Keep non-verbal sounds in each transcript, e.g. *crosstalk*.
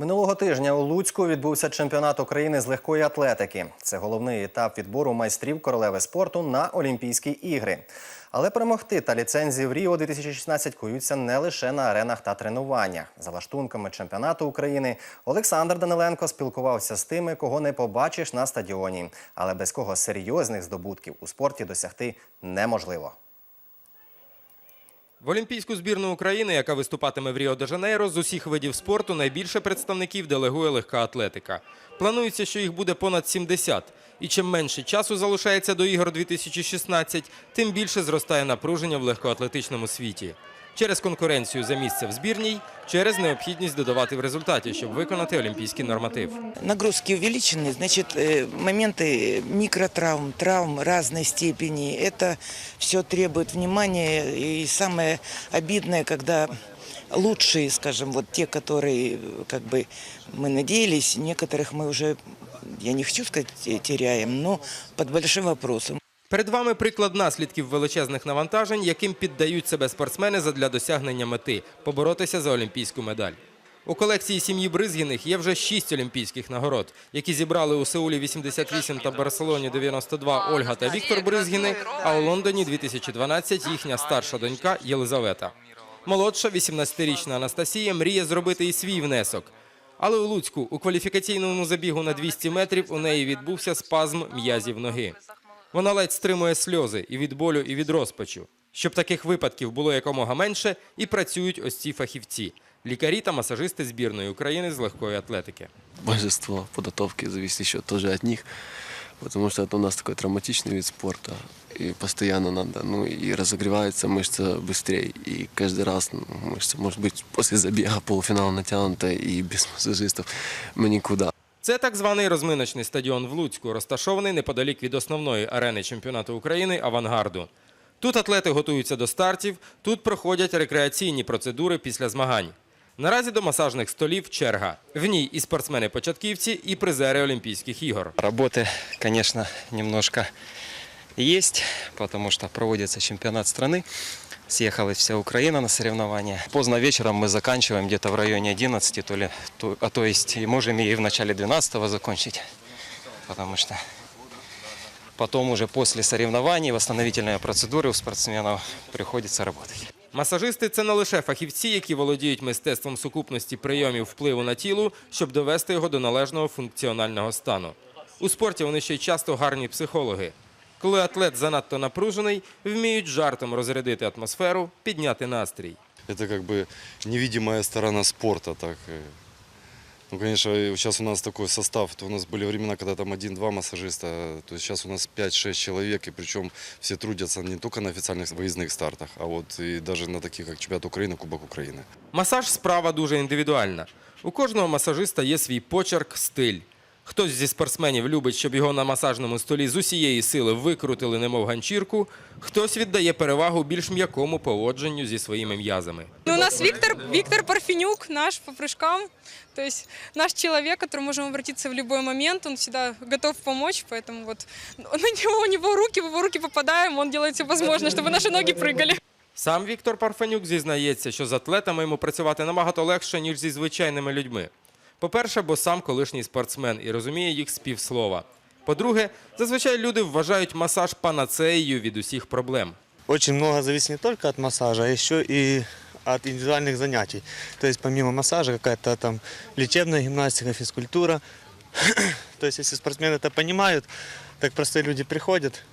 Минулого тижня у Луцьку відбувся чемпіонат України з легкої атлетики. Це головний етап відбору майстрів королеви спорту на Олімпійські ігри. Але перемогти та ліцензії в Ріо 2016 куються не лише на аренах та тренуваннях. За лаштунками чемпіонату України Олександр Даниленко спілкувався з тими, кого не побачиш на стадіоні, але без кого серйозних здобутків у спорті досягти неможливо. В Олімпійську збірну України, яка виступатиме в Ріо-де-Жанейро, з усіх видів спорту найбільше представників делегує легка атлетика. Планується, що їх буде понад 70. І чим менше часу залишається до ігор 2016, тим більше зростає напруження в легкоатлетичному світі Через конкуренцію за місце в збірній, через необхідність додавати в результаті, щоб виконати олімпійський норматив. Нагрузки увеличены, значит, э, моменты микротравм, травм разной степени. Это все требует внимания. И самое обидное, когда лучшие, скажем, вот те, которые, э, как бы, мы надеялись, некоторых мы уже, я не хочу сказать, те- теряем, но под большим вопросом. Перед вами приклад наслідків величезних навантажень, яким піддають себе спортсмени задля досягнення мети поборотися за олімпійську медаль. У колекції сім'ї Бризгіних є вже шість олімпійських нагород, які зібрали у Сеулі 88 та Барселоні 92 Ольга та Віктор Бризгіни, а у Лондоні 2012 їхня старша донька Єлизавета. Молодша, 18-річна Анастасія, мріє зробити і свій внесок. Але у Луцьку у кваліфікаційному забігу на 200 метрів у неї відбувся спазм м'язів ноги. Вона ледь стримує сльози і від болю, і від розпачу. Щоб таких випадків було якомога менше, і працюють ось ці фахівці лікарі та масажисти збірної України з легкої атлетики. Большинство подготовки зависит еще тоже от них, потому что это у нас такой травматичный вид спорта, и постоянно надо, ну и разогревается мышца быстрее, и каждый раз ну, мышца, может быть, после забега полуфинала натянута, и без *laughs* массажистов мы никуда. Це так званий розминочний стадіон в Луцьку, розташований неподалік від основної арени чемпіонату України Авангарду. Тут атлети готуються до стартів, тут проходять рекреаційні процедури після змагань. Наразі до масажних столів черга. В ній і спортсмени-початківці, і призери Олімпійських ігор. Работы, конечно, немножко есть, потому что проводится чемпионат страны Съехалась вся Украина на соревнования. Поздно вечером мы заканчиваем где-то в районе 11, то ли, то- а то есть и можем и в начале 12 закончить, потому что потом уже после соревнований восстановительные процедуры у спортсменов приходится работать. Масажисти це не лише фахівці, які володіють мистецтвом сукупності прийомів впливу на тіло, щоб довести його до належного функціонального стану. У спорті вони ще й часто гарні психологи. Коли атлет занадто напружений, вміють жартом розрядити атмосферу, підняти настрій. Это как бы невидимая сторона спорта. Так. э. Ну, конечно, и сейчас у нас такой состав. То у нас были времена, когда там один-два массажиста. То есть сейчас у нас 5-6 человек, и причем все трудятся не только на официальных выездных стартах, а вот и даже на таких, как чемпионат Украины, Кубок Украины. Масаж справа дуже індивідуальна. У кожного масажиста є свій почерк, стиль. Хтось зі спортсменів любить, щоб його на масажному столі з усієї сили викрутили, немов ганчірку, хтось віддає перевагу більш м'якому поводженню зі своїми м'язами. Ну, у нас Виктор, Виктор Парфенюк, наш по прыжкам. То есть наш человек, к которому можем обратиться в любой момент. Он всегда готов помочь, поэтому вот на него, у него руки, в его руки попадаем, он делает все возможное, чтобы наши ноги прыгали. Сам Віктор Парфенюк зізнається, що з атлетами йому працювати набагато легше, ніж зі звичайними людьми. По-перше, бо сам колишній спортсмен і розуміє їх з півслова. По-друге, зазвичай люди вважають масаж панацеєю від усіх проблем. Очень много зависит не только от массажа, а еще и от индивидуальных занятий. То есть помимо массажа какая-то там лечебная гимнастика, физкультура. То *coughs* есть если спортсмены это понимают, так простые люди приходят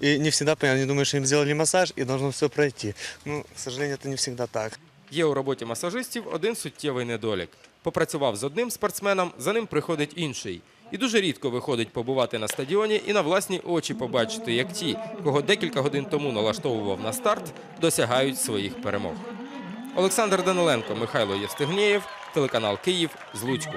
и не всегда понимают, они думают, что им сделали массаж и должно все пройти. Ну, к сожалению, это не всегда так. Є у роботі масажистів один суттєвий недолік. Попрацював з одним спортсменом, за ним приходить інший. І дуже рідко виходить побувати на стадіоні і на власні очі побачити, як ті, кого декілька годин тому налаштовував на старт, досягають своїх перемог. Олександр Даниленко, Михайло Євстигнєєв, телеканал Київ з Луцьку.